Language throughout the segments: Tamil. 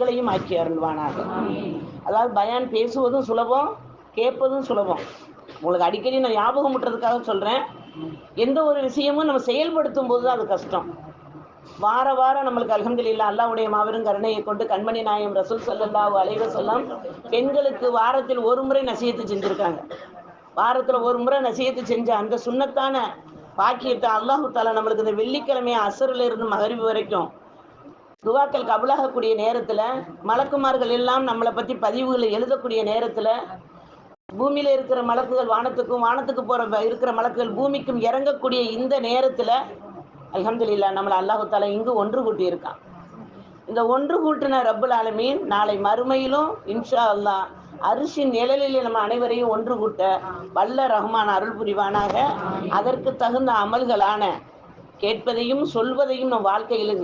எங்களையும் ஆக்கி அருள்வானாக. அதாவது பயான் பேசுவதும் சுலபம் கேட்பதும் சுலபம். உங்களுக்கு அடிக்கடி நான் ஞாபகம் விட்டுறதுக்காக சொல்கிறேன் எந்த ஒரு விஷயமும் நம்ம செயல்படுத்தும் போது தான் அது கஷ்டம். வார வாரம் நம்மளுக்கு அல்ஹம்துலில்லா அல்லாஹ்வுடைய மாபெரும் கருணையை கொண்டு கண்மணி நாயம் ரசூல் ஸல்லல்லாஹு அலைஹி வஸல்லம் பெண்களுக்கு வாரத்தில் ஒரு முறை நசியத்து செஞ்சுருக்காங்க. வாரத்தில் ஒரு முறை நசியத்து செஞ்ச அந்த சுன்னத்தான பாக்கியத்தை அல்லாஹு தாலா நம்மளுக்கு இந்த வெள்ளிக்கிழமை அசரில் இருந்து மகரிவு வரைக்கும் துவாக்கள் கபலாகக்கூடிய நேரத்தில் மலக்குமார்கள் எல்லாம் நம்மளை பற்றி பதிவுகளை எழுதக்கூடிய நேரத்தில் பூமியில இருக்கிற மலக்குகள் வானத்துக்கும் வானத்துக்கு போற இருக்கிற மலக்குகள் பூமிக்கும் இறங்கக்கூடிய இந்த நேரத்துல அலமதுல்லா நம்மளை அல்லாஹு தாலா இங்கு ஒன்று கூட்டியிருக்கான் இந்த ஒன்று கூட்டின ரப்புல் ஆலமீன் நாளை மறுமையிலும் இன்ஷா அல்லா அரிசின் நிழலில் நம்ம அனைவரையும் ஒன்று கூட்ட வல்ல ரஹ்மான் அருள் புரிவானாக. அதற்கு தகுந்த அமல்களான கேட்பதையும் சொல்வதையும் நம் வாழ்க்கையில்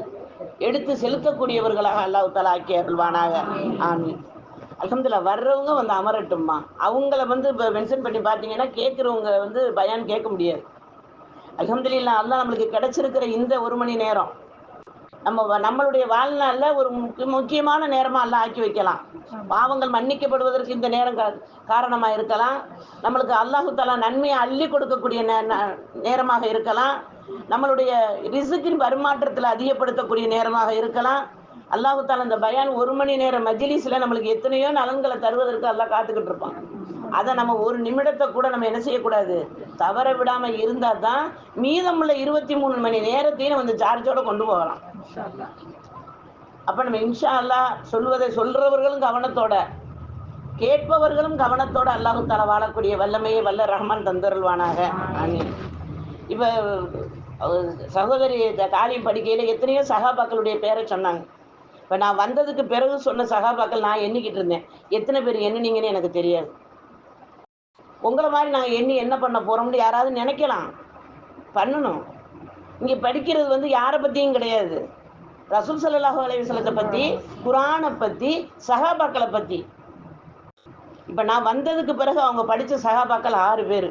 எடுத்து செலுத்தக்கூடியவர்களாக அல்லாஹ் தாலா ஆக்கி அருள்வானாக. ஆமீன். அல்ஹம்துலில்லாஹ் வர்றவங்க வந்து அமரட்டும்மா. அவங்கள வந்து இப்போ மென்ஷன் பண்ணி பார்த்தீங்கன்னா கேட்குறவங்க வந்து பயான் கேட்க முடியாது. அல்ஹம்துலில்லாஹ் அல்லா நம்மளுக்கு கிடைச்சிருக்கிற இந்த ஒரு மணி நேரம் நம்ம நம்மளுடைய வாழ்நாளில் ஒரு முக்கியமான நேரமாக எல்லாம் ஆக்கி வைக்கலாம். பாவங்கள் மன்னிக்கப்படுவதற்கு இந்த நேரம் கா- காரணமா இருக்கலாம். நம்மளுக்கு அல்லாஹு தாலா நன்மையை அள்ளி கொடுக்கக்கூடிய நே- நேரமாக இருக்கலாம். நம்மளுடைய ரிசுக்கின் பரிமாற்றத்தில் அதிகப்படுத்தக்கூடிய நேரமாக இருக்கலாம். அல்லாஹு தாலா அந்த பயான் ஒரு மணி நேரம் மஜ்லிஸ்ல நம்மளுக்கு எத்தனையோ நலன்களை தருவதற்கு எல்லாம் காத்துக்கிட்டு இருப்பான். அதை நம்ம ஒரு நிமிடத்தை கூட நம்ம என்ன செய்யக்கூடாது? தவற விடாம இருந்தா தான் மீதமுள்ள இருபத்தி மூணு மணி நேரத்தையும் நம்ம இந்த சார்ஜோட கொண்டு போகலாம். அப்ப நம்ம இன்ஷா அல்லாஹ் சொல்வதை சொல்றவர்களும் கவனத்தோட கேட்பவர்களும் கவனத்தோட அல்லாஹு தலை வாழக்கூடிய வல்லமையை வல்ல ரஹ்மான் தந்தருள்வானாக. ஆமீன். இப்போ சகோதரி இந்த காலியம் எத்தனையோ சகாபாக்களுடைய பேரை சொன்னாங்க. இப்போ நான் வந்ததுக்கு பிறகு சொன்ன சகாபாக்கள் நான் எண்ணிக்கிட்டு இருந்தேன். எத்தனை பேர் எண்ணுனீங்கன்னு எனக்கு தெரியாது. உங்களை மாதிரி நாங்கள் எண்ணி என்ன பண்ண போகிறோம்னு யாராவது நினைக்கலாம். பண்ணணும். இங்கே படிக்கிறது வந்து யாரை பற்றியும் கிடையாது. ரசூல் ஸல்லல்லாஹு அலைவிசலத்தை பற்றி குரானை பற்றி சகாபாக்களை பற்றி இப்போ நான் வந்ததுக்கு பிறகு அவங்க படித்த சகாபாக்கள் ஆறு பேர்.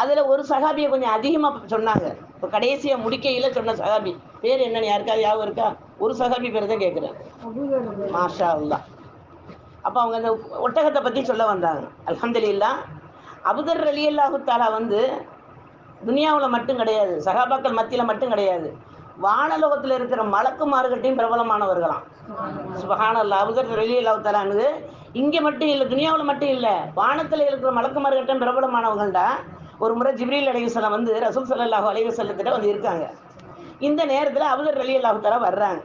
அதுல ஒரு சகாபியை கொஞ்சம் அதிகமா சொன்னாங்க. இப்போ கடைசியா முடிக்கையில சொன்ன சகாபி. பேர் என்னன்னு யாருக்காவது யாவும் இருக்கா? ஒரு சகாபி பேர் தான் கேட்குறேன் மாஷா அல்லா அப்போ அவங்க அந்த ஒட்டகத்தை பற்றி சொல்ல வந்தாங்க. அல்ஹம்துலில்லாஹ் அபுதர் அலி அல்லாஹு தாலா வந்து துனியாவில் மட்டும் கிடையாது சகாபாக்கள் மத்தியில் மட்டும் கிடையாது. வானலோகத்தில் இருக்கிற மலக்குமார்கிட்டையும் பிரபலமானவர்களாம். சுபஹானல்லா அபுதர் அலி அல்லாஹு தாலான்னு இங்கே மட்டும் இல்லை துனியாவில் மட்டும் இல்லை வானத்தில் இருக்கிற மலக்குமார்கிட்டையும் பிரபலமானவங்கள்டா. ஒரு முறை ஜிப்ரீல் அலைவசலம் வந்து ரசூல் சல்லாஹூ அலைஹி வந்து இருக்காங்க. இந்த நேரத்தில் அவதர் அலி அல்லாஹு வர்றாங்க.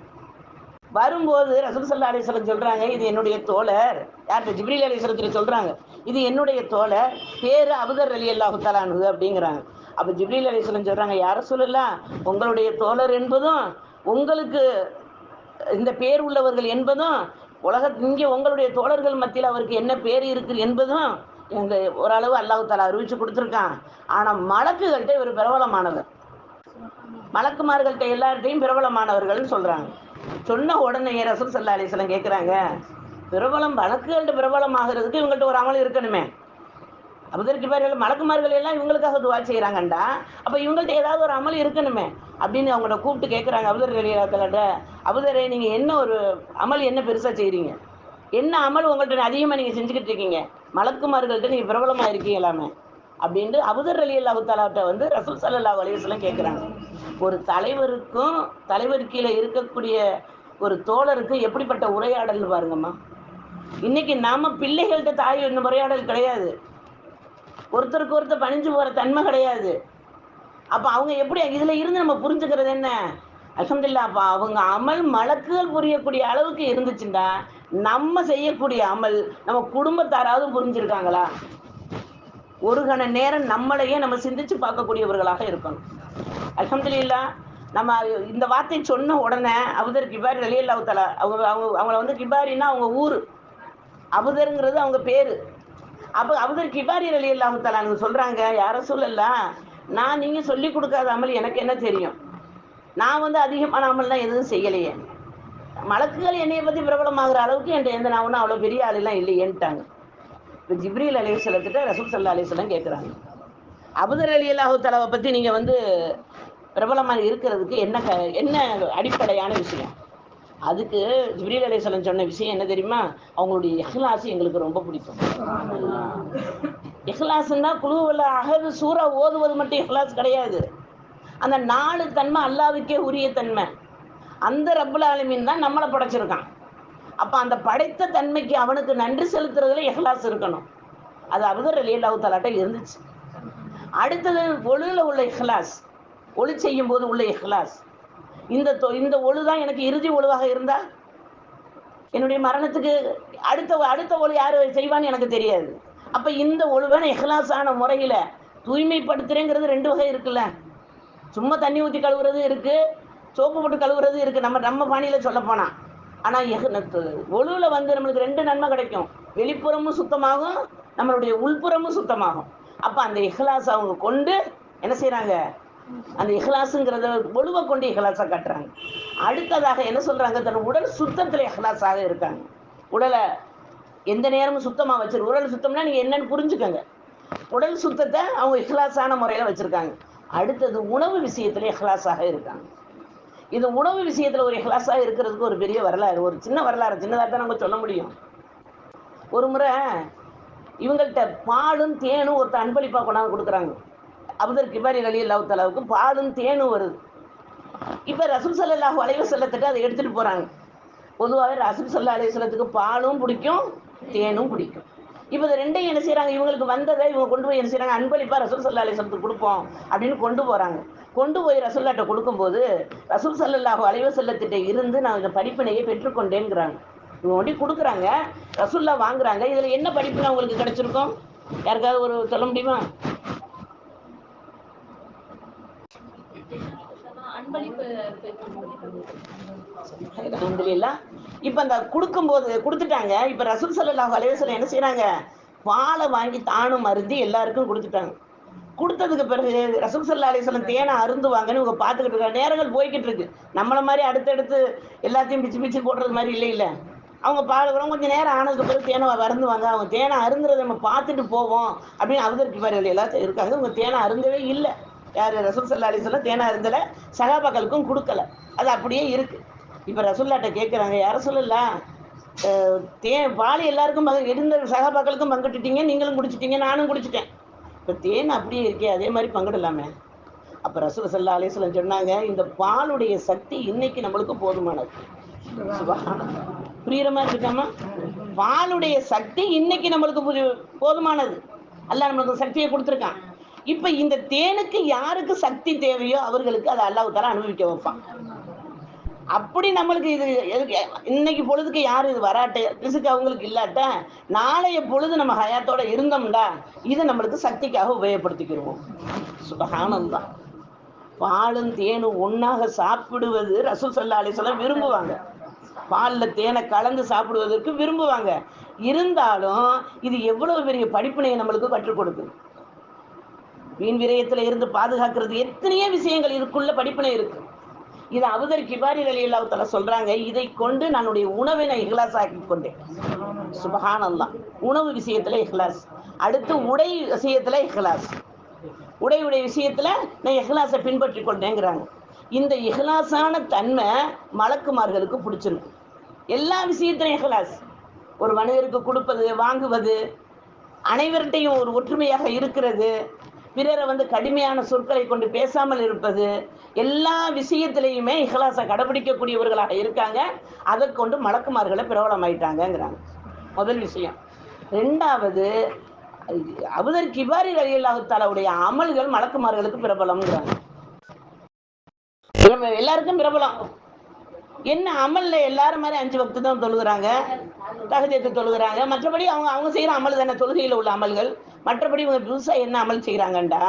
வரும்போது ரசூல் சல்லா அலிஸ்வலம் சொல்கிறாங்க இது என்னுடைய தோழர். யார்கிட்ட? ஜிப்ரீல் அலிஸ்வலத்தில் சொல்கிறாங்க இது என்னுடைய தோழர் பேர் அபுதர் அலி அல்லாஹு அப்படிங்கிறாங்க. அப்போ ஜிப்ரீல் அலிஸ்வலம் சொல்கிறாங்க யார சொல்லலாம் உங்களுடைய தோழர் என்பதும் உங்களுக்கு இந்த பேர் உள்ளவர்கள் என்பதும் உலக இங்கே உங்களுடைய தோழர்கள் மத்தியில் அவருக்கு என்ன பேர் இருக்குது என்பதும் எங்க ஓரளவு அல்லாஹு தாலா அறிவிச்சு கொடுத்துருக்கான். ஆனால் மலக்குகள்கிட்ட இவர் பிரபலமானவர். மலக்குமார்கள்ட்ட எல்லார்ட்டையும் பிரபலமானவர்கள்னு சொல்றாங்க. சொன்ன உடனே ரசூல் சல்லா அலிஸ்லாம் கேட்குறாங்க பிரபலம் வழக்குகள்ட்ட பிரபலம் ஆகிறதுக்கு இவங்கள்ட்ட ஒரு அமல் இருக்கணுமே. அபுதர் கிபாரிகள் மலக்குமார்கள் எல்லாம் இவங்களுக்காக துவா செய்கிறாங்கண்டா அப்போ இவங்கள்ட்ட ஏதாவது ஒரு அமல் இருக்கணுமே அப்படின்னு அவங்கள்ட்ட கூப்பிட்டு கேட்குறாங்க அபுதர் வெளியாக்கள்கிட்ட அபுதரே நீங்கள் என்ன ஒரு அமல் என்ன பெருசாக செய்கிறீங்க என்ன அமல் உங்கள்கிட்ட அதிகமாக நீங்கள் செஞ்சுக்கிட்டு இருக்கீங்க? மலக்குமார்கள்ட்ட நீங்கள் பிரபலமாக இருக்கீங்களாமே அப்படின்ட்டு அபுதர் அலி அல்லாஹு தாலாட்ட வந்து ரசூல் சல்லா அலைஹி கேட்குறாங்க. ஒரு தலைவருக்கும் தலைவர் கீழே இருக்கக்கூடிய ஒரு தோழருக்கும் எப்படிப்பட்ட உரையாடல் பாருங்கம்மா. இன்னைக்கு நாம பிள்ளைகள்கிட்ட தாய் இந்த உரையாடல் கிடையாது. ஒருத்தருக்கு ஒருத்தர் பணிஞ்சு போகிற தன்மை கிடையாது. அப்போ அவங்க எப்படி இதில் இருந்து நம்ம புரிஞ்சுக்கிறது என்ன? அல்ஹம்துலில்லாஹ் அவங்க அமல் மலக்குகள் புரியக்கூடிய அளவுக்கு இருந்துச்சுண்டா. நம்ம செய்யக்கூடிய அமல் நம்ம குடும்பத்தாராவது புரிஞ்சிருக்காங்களா? ஒரு கண நேரம் நம்மளையே நம்ம சிந்திச்சு பார்க்கக்கூடியவர்களாக இருக்கணும். அல்ஹம்துலில்லாஹ் நம்ம இந்த வார்த்தை சொன்ன உடனே அபுதர் கிபாரி அலி அல்லாவுத்தலா தலா அவங்க அவங்க அவங்கள வந்து கிபாரின்னா அவங்க ஊர். அபுதருங்கிறது அவங்க பேர். அப்போ அபுதர் கிபாரி அலி அல்லாஹ் தலான்னு சொல்கிறாங்க யாரும் சொல்லலாம் நான் நீங்கள் சொல்லி கொடுக்காத அமல் எனக்கு என்ன தெரியும்? நான் வந்து அதிகமான அமல்லாம் எதுவும் செய்யலையே. மலக்குகள் என்னைய பற்றி பிரபலமாகிற அளவுக்கு என்கிட்ட எந்த நான் ஒன்றும் அவ்வளோ பெரிய ஆளுலாம் இல்லையேன்ட்டாங்க இப்போ ஜிப்ரீல் அலைஹிஸ்ஸலத்திட்ட ரசூல் சல்லா அலிஸ்லாம் கேட்குறாங்க. அபுதர் அலி அல்லாஹு தலாவை பற்றி நீங்கள் வந்து பிரபலமாக இருக்கிறதுக்கு என்ன க என்ன அடிப்படையான விஷயம்? அதுக்கு ஜிப்ரீல் அலைஹிஸ்ஸலாம் சொன்ன விஷயம் என்ன தெரியுமா? அவங்களுடைய இஹ்லாஸ் எங்களுக்கு ரொம்ப பிடிக்கும். இஹ்லாஸ்னா குழுவில் அகது சூறா ஓதுவது மட்டும் இஹ்லாஸ் கிடையாது. அந்த நாலு தன்மை அல்லாவுக்கே உரிய தன்மை. அந்த ரப்புல் ஆலமீன் தான் நம்மளை படைச்சிருக்கான். அப்போ அந்த படைத்த தன்மைக்கு அவனுக்கு நன்றி செலுத்துறதுல எஹ்லாஸ் இருக்கணும். அது அபுதர் அலி அல்லாஹு தலாட்ட இருந்துச்சு. அடுத்தது ஒழுகில் உள்ள இஹ்லாஸ். ஒளி செய்யும் போது உள்ள இஹ்லாஸ். இந்த தொ- இந்த ஒழு தான் எனக்கு இறுதி ஒழுவாக இருந்தா? என்னுடைய மரணத்துக்கு அடுத்த அடுத்த ஒழு யார் செய்வான்னு எனக்கு தெரியாது. அப்போ இந்த ஒழுவை இஹ்லாஸான முறையில் தூய்மைப்படுத்துறேங்கிறது ரெண்டு வகை இருக்குல்ல. சும்மா தண்ணி ஊற்றி கழுவுறது இருக்குது சோப்பு போட்டு கழுவுறது இருக்கு. நம்ம நம்ம பாணியில் சொல்ல போனால் ஆனால் ஒழுவில் வந்து நம்மளுக்கு ரெண்டு நன்மை கிடைக்கும். வெளிப்புறமும் சுத்தமாகும் நம்மளுடைய உள்புறமும் சுத்தமாகும். அப்போ அந்த இஹ்லாஸ் அவங்க கொண்டு என்ன செய்கிறாங்க அந்த இஹ்லாஸுங்கிறத ஒழுவை கொண்டு இஹ்லாஸாக காட்டுறாங்க. அடுத்ததாக என்ன சொல்கிறாங்க தன் உடல் சுத்தத்தில் இஹ்லாஸாக இருக்காங்க. உடலை எந்த நேரமும் சுத்தமாக வச்சிரு உடல் சுத்தம்னா நீங்கள் என்னன்னு புரிஞ்சுக்கோங்க. உடல் சுத்தத்தை அவங்க இஹ்லாஸான முறையில் வச்சுருக்காங்க. அடுத்தது உணவு விஷயத்தில் இஹ்லாஸாக இருக்காங்க. இது உணவு விஷயத்தில் ஒரு இஹ்லாஸாக இருக்கிறதுக்கு ஒரு பெரிய வரலாறு. ஒரு சின்ன வரலாறு சின்னதாக தான் நம்ம சொல்ல முடியும். ஒரு முறை இவங்கள்ட்ட பாலும் தேனும் ஒருத்தர் அன்பளிப்பாக கொண்டாந்து கொடுக்குறாங்க. அப்தர் கிபாரி அலி அல்லாஹ் பாலும் தேனும் வருது. இப்போ ரசூல் சல்லாஹூ அலைவ செல்லத்துக்கு அதை எடுத்துகிட்டு போகிறாங்க பொதுவாகவே ரசூல் சல்லா அலைவ செல்லத்துக்கு பாலும் பிடிக்கும் தேனும் பிடிக்கும். இப்போ இது ரெண்டையும் என்ன செய்கிறாங்க இவங்களுக்கு வந்ததை இவங்க கொண்டு போய் என்ன செய்கிறாங்க அன்பளிப்பாக ரசூல் சல்லா அலைவ கொடுப்போம் அப்படின்னு கொண்டு போகிறாங்க கொண்டு போய் ரசூல்லாட்ட கொடுக்கும்போது ரசூல் சல்லல்லாஹு அலைவ செல்லத்திட்ட இருந்து நான் இந்த படிப்பினையை பெற்றுக்கொண்டேங்கிறாங்க இவங்க ஒண்டி கொடுக்குறாங்க. ரசூல்லா வாங்குறாங்க. இதில் என்ன படிப்புனா உங்களுக்கு கிடைச்சிருக்கும்? யாருக்காவது ஒரு சொல்ல முடியுமா? அலமதுல்லா இப்போ அந்த கொடுக்கும்போது கொடுத்துட்டாங்க. இப்போ ரசூல் சல்லாஹ் அலைஹி என்ன செய்கிறாங்க பாலை வாங்கி தானும் அருந்தி எல்லாருக்கும் கொடுத்துட்டாங்க. கொடுத்ததுக்கு பிறகு ரசூல் சல்லா அலைஹி தேனை அருந்துவாங்கன்னு இவங்க பார்த்துக்கிட்டு இருக்காங்க. நேரங்கள் போய்கிட்டு இருக்கு. நம்மள மாதிரி அடுத்தடுத்து எல்லாத்தையும் பிச்சு பிச்சு போடுறது மாதிரி இல்லை இல்லை. அவங்க பால் கொஞ்சம் நேரம் ஆனதுக்கு பிறகு தேனை அருந்துவாங்க அவங்க தேனை அருந்துறதை நம்ம பார்த்துட்டு போவோம் அப்படின்னு அவதற்கு பாரு எல்லாத்தையும் இருக்காங்க. இவங்க தேனை அருந்தவே இல்லை. யார்? ரசூல் சல்லா அலைஹி வஸல்லம் தேனை அருந்தலை சகாபாக்களுக்கும் கொடுக்கல. அது அப்படியே இருக்கு. இப்போ ரசூல்லாட்ட கேட்குறாங்க யார சொல்லலாம் தே பால் எல்லாருக்கும் பங்கு இருந்த சகாபாக்களுக்கும் பங்கிட்டுட்டீங்க நீங்களும் குடிச்சிட்டீங்க நானும் குடிச்சிட்டேன். இப்போ தேன் அப்படியே இருக்கே அதே மாதிரி பங்கிடலாமே அப்போ ரசூல் சல்லா அலிஸ்லம் சொன்னாங்க இந்த பாலுடைய சக்தி இன்னைக்கு நம்மளுக்கு போதுமானது. புரியுற மாதிரி இருக்காமா? பாலுடைய சக்தி இன்னைக்கு நம்மளுக்கு போதுமானது. அல்ல நம்மளுக்கு சக்தியை கொடுத்துருக்கான். இப்ப இந்த தேனுக்கு யாருக்கு சக்தி தேவையோ அவர்களுக்கு அதை அல்லாஹ் தர அனுபவிக்க வைப்பான். அப்படி நம்மளுக்கு இது எதுக்கு இன்னைக்கு பொழுதுக்கு யாரும் இது வராட்ட? ரிசுக்கு அவங்களுக்கு இல்லாட்ட நாளைய பொழுது நம்ம ஹயாத்தோட இருந்தோம்டா இதை நம்மளுக்கு சக்திக்காக உபயோகப்படுத்திக்கிடுவோம் சுபகானந்தான் பாலும் தேனும் ஒன்றாக சாப்பிடுவது ரசூல் சல்லா அலிஸ்லாம் விரும்புவாங்க. பாலில் தேனை கலந்து சாப்பிடுவதற்கு விரும்புவாங்க. இருந்தாலும் இது எவ்வளவு பெரிய படிப்பினையை நம்மளுக்கு கற்றுக் கொடுக்குது. மீன் விரயத்தில் இருந்து பாதுகாக்கிறது எத்தனையோ விஷயங்கள் இதுக்குள்ள படிப்பினை இருக்கு. இது அபுதர் கிபாரி அலி அல்லாஹ் சொல்றாங்க இதை கொண்டு என்னுடைய உணவை நான் இஹ்லாஸ் ஆக்கி கொண்டேன். சுபஹானல்லாஹ் உணவு விஷயத்துல இஹ்லாஸ். அடுத்து உடை விஷயத்துல இஹ்லாஸ். உடையுடைய விஷயத்துல நான் இஹ்லாஸை பின்பற்றி கொண்டேங்கிறாங்க. இந்த இஹ்லாஸான தன்மை மலக்குமார்களுக்கு பிடிச்சிருக்கு. எல்லா விஷயத்திலும் இஹ்லாஸ். ஒரு மனிதருக்கு கொடுப்பது வாங்குவது அனைவர்கிட்டையும் ஒரு ஒற்றுமையாக இருக்கிறது. பிறரை வந்து கடுமையான சொற்களை கொண்டு பேசாமல் இருப்பது எல்லா விஷயத்திலையுமே இஹ்லாஸை கடைபிடிக்கக்கூடியவர்களாக இருக்காங்க. அதை கொண்டு மலக்குமார்களை பிரபலமாயிட்டாங்கங்கிறாங்க. முதல் விஷயம். ரெண்டாவது அபுதர் கிபாரி அலியல்லாஹாலாவுடைய அமல்கள் மலக்குமார்களுக்கு பிரபலம்ங்கிறாங்க. எல்லாருக்கும் பிரபலம். என்ன அமல்ல எல்லாரும் மாதிரி அஞ்சு வக்து தான் தொழுகிறாங்க தகுதியத்தை தொழுகிறாங்க. மற்றபடி அவங்க அவங்க செய்கிற அமல் தானே தொழுகையில் உள்ள அமல்கள். மற்றபடி இவங்க புதுசாக என்ன அமல் செய்கிறாங்கண்டா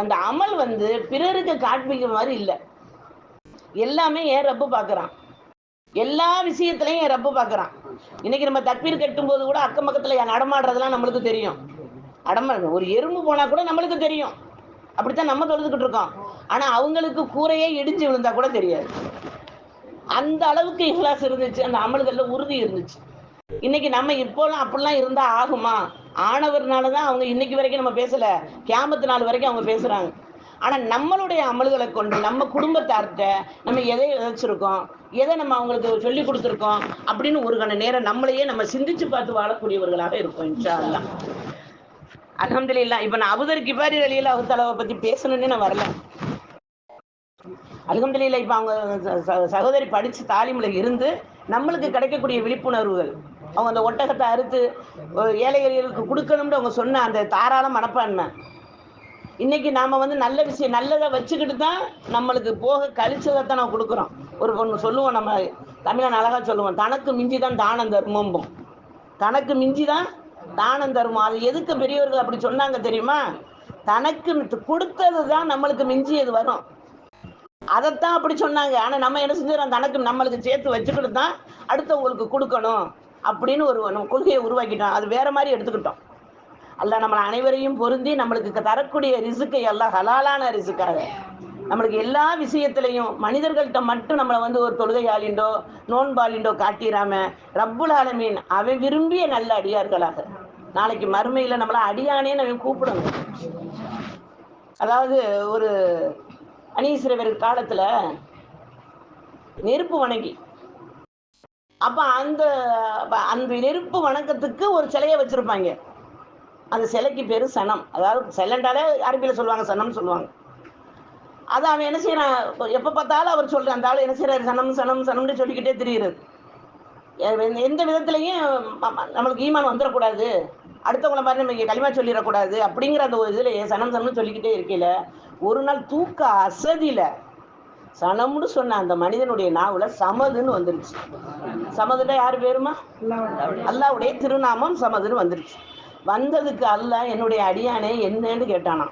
அந்த அமல் வந்து பிறருக்கு காண்பிக்கிற மாதிரி இல்லை. எல்லாமே ஏன் ரப்பு பார்க்குறான் எல்லா விஷயத்துலையும் என் ரப்பு பார்க்குறான் இன்னைக்கு நம்ம தட்பீர் கட்டும்போது கூட அக்கம் பக்கத்தில் நடமாடுறதெல்லாம் நம்மளுக்கு தெரியும். அடமாடு ஒரு எறும்பு போனால் கூட நம்மளுக்கு தெரியும். அப்படித்தான் நம்ம தொழுதுகிட்டு இருக்கோம். ஆனால் அவங்களுக்கு கூரையே இடிஞ்சு விழுந்தா கூட தெரியாது. அந்த அளவுக்கு இஹ்லாஸ் இருந்துச்சு அந்த அமல்களில் உறுதி இருந்துச்சு. இன்னைக்கு நம்ம இப்போலாம் அப்படிலாம் இருந்தால் ஆகுமா? ஆனவர்னால தான் அவங்க இன்னைக்கு வரைக்கும் நம்ம பேசல. கேமத்து நாள் வரைக்கும் அவங்க பேசுறாங்க. ஆனா நம்மளுடைய அமல்களை கொண்டு நம்ம குடும்பத்தார்கிட்ட நம்ம எதை விதைச்சிருக்கோம் எதை நம்ம அவங்களுக்கு சொல்லி கொடுத்துருக்கோம்? அப்படின்னு ஒரு கண நேரம் நம்மளையே நம்ம சிந்திச்சு பார்த்து வாழக்கூடியவர்களாக இருப்போம் இன்ஷா அல்லாஹ் அல்ஹம்துலில்லாஹ். இப்ப நான் அபுதர் கிபாரி அலியில் தலைவை பத்தி பேசணும்னு நான் வரல. அல்ஹம்துலில்லாஹ் இப்போ அவங்க ச- சகோதரி படித்து தாலிமில் இருந்து நம்மளுக்கு கிடைக்கக்கூடிய விழிப்புணர்வுகள் அவங்க அந்த ஒட்டகத்தை அறுத்து ஏழை எளியர்களுக்கு கொடுக்கணும்னு அவங்க சொன்ன அந்த தாராள மனப்பான்மை. இன்னைக்கு நாம வந்து நல்ல விஷயம் நல்லதை வச்சுக்கிட்டு தான் நம்மளுக்கு போக கழிச்சதை தான் நம்ம கொடுக்குறோம். ஒரு பொண்ணு சொல்லுவோம் நம்ம தமிழன் அழகா சொல்லுவோம் தனக்கு மிஞ்சி தான் தானம் தர்மம்போம். தனக்கு மிஞ்சி தான் தானம் தருமம். அது எதுக்கு பெரியவர்கள் அப்படி சொன்னாங்க தெரியுமா? தனக்கு கொடுத்தது தான் நம்மளுக்கு மிஞ்சியது வரும். அதைத்தான் அப்படி சொன்னாங்க. ஆனால் நம்ம என்ன செஞ்சோம் தனக்கு நம்மளுக்கு சேர்த்து வச்சுக்கிட்டு தான் அடுத்தவங்களுக்கு கொடுக்கணும். அப்படின்னு ஒரு நம்ம கொள்கையை உருவாக்கிட்டோம் அது வேற மாதிரி எடுத்துக்கிட்டோம். அல்ல நம்மளை அனைவரையும் பொருந்தி நம்மளுக்கு தரக்கூடிய ரிசுக்கை எல்லாம் ஹலாலான ரிசுக்காக. நம்மளுக்கு எல்லா விஷயத்திலையும் மனிதர்கள்ட்ட மட்டும் நம்மளை வந்து ஒரு தொழுகையாளிண்டோ நோன்பாளிண்டோ காட்டிடாம ரப்புல் ஆலமீன் அவன் விரும்பிய நல்ல அடியார்களாக. நாளைக்கு மறுமையில் நம்மள அடியானே நம்ம கூப்பிடணும். அதாவது ஒரு அனீஸ்வரர் காலத்தில் நெருப்பு வணங்கி அப்ப அந்த அந்த நெருப்பு வணக்கத்துக்கு ஒரு சிலையை வச்சிருப்பாங்க. அந்த சிலைக்கு பேர் சனம். அதாவது சிலைன்றாலே அரபியில் சொல்லுவாங்க சனம்னு சொல்லுவாங்க. அதை அவன் என்ன செய்யறான் எப்போ பார்த்தாலும் அவர் சொல்றான் அந்த ஆள் என்ன செய்யறாரு சனம் சனம் சனம்னு சொல்லிக்கிட்டே திரியிறது எந்த விதத்துலையும் நம்மளுக்கு ஈமான் வந்துடக்கூடாது அடுத்தவங்கள மாதிரி நம்ம களிமா சொல்லிடக்கூடாது அப்படிங்கிற அந்த ஒரு இதில் சனம் சனம்னு சொல்லிக்கிட்டே இருக்கையில ஒரு நாள் தூக்க அசதியில சனம்னு சொன்ன அந்த மனிதனுடைய நாவுல சமதுன்னு வந்துருச்சு. சமதுல யார் பேருமா? அல்லாவுடைய திருநாமம் சமதுன்னு வந்துருச்சு. வந்ததுக்கு அல்லாஹ் என்னுடைய அடியானே என்னன்னு கேட்டானா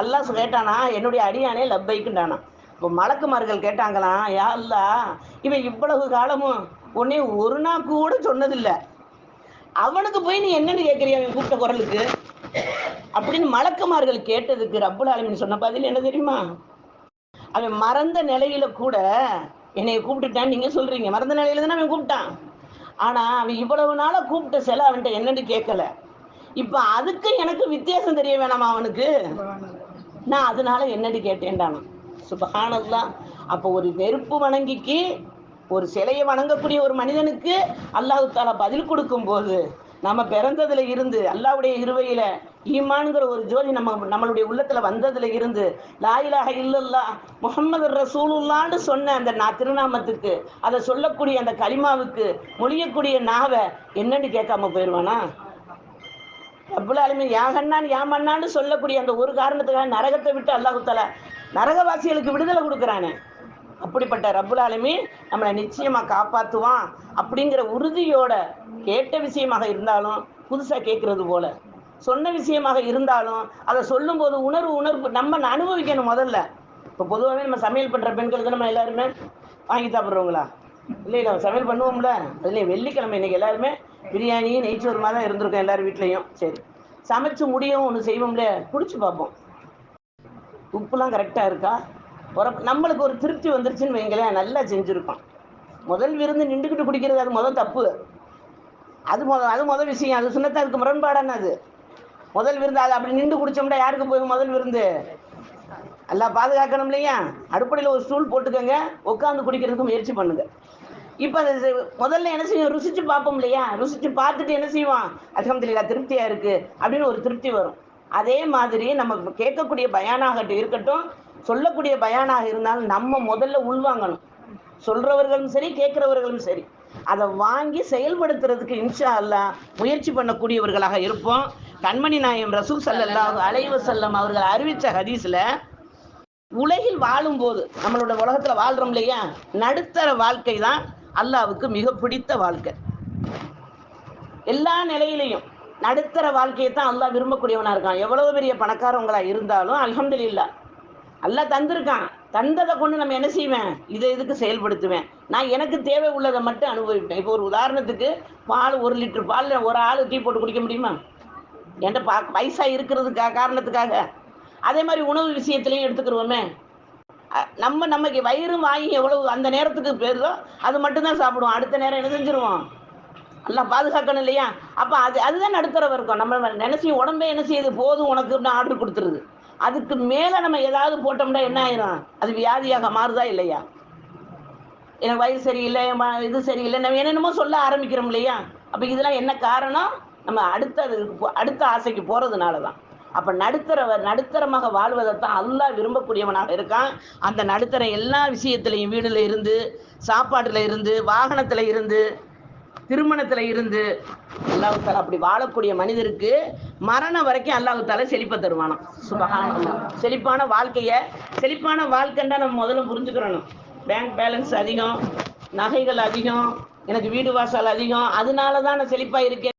அல்லாஹ் கேட்டானா என்னுடைய அடியானே லப்பைக்குண்டானா இப்போ மலக்குமார்கள் கேட்டாங்களாம் யா அல்லா இவன் இவ்வளவு காலமும் உன்னே ஒரு நாள் கூட சொன்னதில்லை. அவனுக்கு போய் நீ என்னன்னு கேட்குறிய அவன் கூப்பிட்ட குரலுக்கு? அப்படின்னு மலக்குமார்கள் கேட்டதுக்கு ரப்புல் ஆலமின் சொன்ன பதில் என்ன தெரியுமா? அவன் மறந்த நிலையில கூட என்னைய கூப்பிட்டுட்டான் நீங்க சொல்றீங்க. மறந்த நிலையில தானே அவன் கூப்பிட்டான். ஆனா அவன் இவ்வளவு நாளா கூப்பிட்ட சிலை அவன்கிட்ட என்னன்னு கேட்கல. இப்ப அதுக்கு எனக்கு வித்தியாசம் தெரிய வேணாமா அவனுக்கு? நான் அதனால என்னடி கேட்டேன்டானா சுபஹானல்லாஹ் அப்போ ஒரு நெருப்பு வணங்கிக்கு ஒரு சிலையை வணங்கக்கூடிய ஒரு மனிதனுக்கு அல்லாஹு தாலா பதில் கொடுக்கும் போது நம்ம பிறந்ததுல இருந்து அல்லாவுடைய இருவையில ஈமான்ங்கிற ஒரு ஜோதி நம்ம நம்மளுடைய உள்ளத்துல வந்ததுல இருந்து லாயிலாக இல்லல்லா முகமது ரசூலுல்லான்னு சொன்ன அந்த நா திருநாமத்துக்கு அதை சொல்லக்கூடிய அந்த கலிமாவுக்கு மொழியக்கூடிய நாவை என்னன்னு கேட்காம போயிடுவானா ரப்புல் ஆலமீன் யாகன்னான் யாமன்னான்னு சொல்லக்கூடிய அந்த ஒரு காரணத்துக்காக நரகத்தை விட்டு அல்லாஹ் நரகவாசிகளுக்கு விடுதலை கொடுக்குறானே. அப்படிப்பட்ட ரப்புல் நம்மளை நிச்சயமாக காப்பாற்றுவான் அப்படிங்கிற உறுதியோட கேட்ட விஷயமாக இருந்தாலும் புதுசாக கேட்குறது போல. சொன்ன விஷயமாக இருந்தாலும் அதை சொல்லும்போது உணர்வு உணர்வு நம்ம அனுபவிக்கணும் முதல்ல. இப்போ பொதுவாகவே நம்ம சமையல் பண்ணுற பெண்களுக்கு நம்ம எல்லாருமே வாங்கி சாப்பிட்றவங்களா? இல்லை நம்ம சமையல் பண்ணுவோம்ல. அதுலேயும் வெள்ளிக்கிழமை இன்னைக்கு எல்லாருமே பிரியாணி நெய்ச்சோறுமா தான் இருந்திருக்கோம் எல்லார் வீட்லேயும். சரி சமைச்சு முடியவும் ஒன்று செய்வோம்ல. குடிச்சு பார்ப்போம். உப்புலாம் கரெக்டாக இருக்கா? உரப்பு நம்மளுக்கு ஒரு திருப்தி வந்துருச்சுன்னு வைங்களேன் நல்லா செஞ்சுருக்கோம் முதல் விருந்து நின்றுக்கிட்டு குடிக்கிறது அது முதல் தப்பு. அது முத அது முதல் விஷயம். அது சுண்ணத்தா முரண்பாடான அது. முதல் விருந்து அது அப்படி நின்று குடிச்சோம்னா யாருக்கு போய் முதல் விருந்து? எல்லாம் பாதுகாக்கணும் இல்லையா? அடுப்படையில் ஒரு ஸ்டூல் போட்டுக்கோங்க. உட்காந்து குடிக்கிறதுக்கு முயற்சி பண்ணுங்க. இப்போ அது முதல்ல என்ன செய்யும்? ருசிச்சு பார்ப்போம் இல்லையா? ருசிச்சு பார்த்துட்டு என்ன செய்வான்? அல்ஹம்துலில்லாஹ் திருப்தியாக இருக்குது அப்படின்னு ஒரு திருப்தி வரும். அதே மாதிரி நம்ம கேட்கக்கூடிய பயானாகட்டும் இருக்கட்டும் சொல்லக்கூடிய பயானாக இருந்தாலும் நம்ம முதல்ல உள்வாங்கணும். சொல்றவர்களும் சரி கேட்கிறவர்களும் சரி. அதை வாங்கி செயல்படுத்துறதுக்கு இன்ஷா அல்லாஹ் முயற்சி பண்ணக்கூடியவர்களாக இருப்போம். கண்மணி நாயம் ரசூல் ஸல்லல்லாஹு அலைவு செல்லம் அவர்கள் அறிவிச்ச ஹதீஸ்ல உலகில் வாழும் போது நம்மளோட உலகத்துல வாழ்றோம் இல்லையா? நடுத்தர வாழ்க்கை தான் அல்லாவுக்கு மிக பிடித்த வாழ்க்கை. எல்லா நிலையிலையும் நடுத்தர வாழ்க்கையை தான் அல்லாஹ் விரும்பக்கூடியவனா இருக்கான். எவ்வளவு பெரிய பணக்காரவங்களா இருந்தாலும் அலமதுல்லா அல்ல தந்திருக்கான். தந்ததை கொண்டு நம்ம என்ன செய்வேன்? இதை இதுக்கு செயல்படுத்துவேன். நான் எனக்கு தேவை உள்ளதை மட்டும் அனுபவிப்பேன். இப்போ ஒரு உதாரணத்துக்கு பால் ஒரு லிட்டர் பால் ஒரு ஆள் டீ போட்டு குடிக்க முடியுமா? என்கிட்ட பா பைசா இருக்கிறதுக்காக காரணத்துக்காக? அதே மாதிரி உணவு விஷயத்துலையும் எடுத்துக்கிருவோமே. நம்ம நமக்கு வயிறு வாங்கி எவ்வளவு அந்த நேரத்துக்கு பேருதோ அது மட்டும்தான் சாப்பிடுவோம். அடுத்த நேரம் என்ன செஞ்சிருவோம்? எல்லாம் பாதுகாக்கணும் இல்லையா? அப்போ அது அதுதான் நடுத்தர வர்க்கம் நம்ம நினைச்சி உடம்பே என்ன செய்யுது? போதும் உனக்கு ஆர்டர் கொடுத்துருது. அதுக்கு மேலே நம்ம ஏதாவது போட்டோம்னா என்ன ஆயிரும்? அது வியாதியாக மாறுதா இல்லையா? எனக்கு வயசு சரியில்லை என் இது சரியில்லை நம்ம என்னென்னமோ சொல்ல ஆரம்பிக்கிறோம் இல்லையா? அப்போ இதெல்லாம் என்ன காரணம்? நம்ம அடுத்தது அடுத்த ஆசைக்கு போகிறதுனால தான் அப்போ நடுத்தர நடுத்தரமாக வாழ்வதை தான் அல்லா விரும்பக்கூடியவனாக இருக்கான். அந்த நடுத்தர எல்லா விஷயத்துலையும் வீடுல இருந்து சாப்பாட்டில் இருந்து வாகனத்தில் இருந்து திருமணத்துல இருந்து அல்லாஹு தாலா அப்படி வாழக்கூடிய மனிதருக்கு மரணம் வரைக்கும் அல்லாஹு தாலா செழிப்பை தருவானாம். சுபகான செழிப்பான வாழ்க்கைய செழிப்பான வாழ்க்கைன்னா நம்ம முதல்ல புரிஞ்சுக்கிறணும். பேங்க் பேலன்ஸ் அதிகம் நகைகள் அதிகம் எனக்கு வீடு வாசல் அதிகம் அதனால தான் நான் செழிப்பாக இருக்கேன்.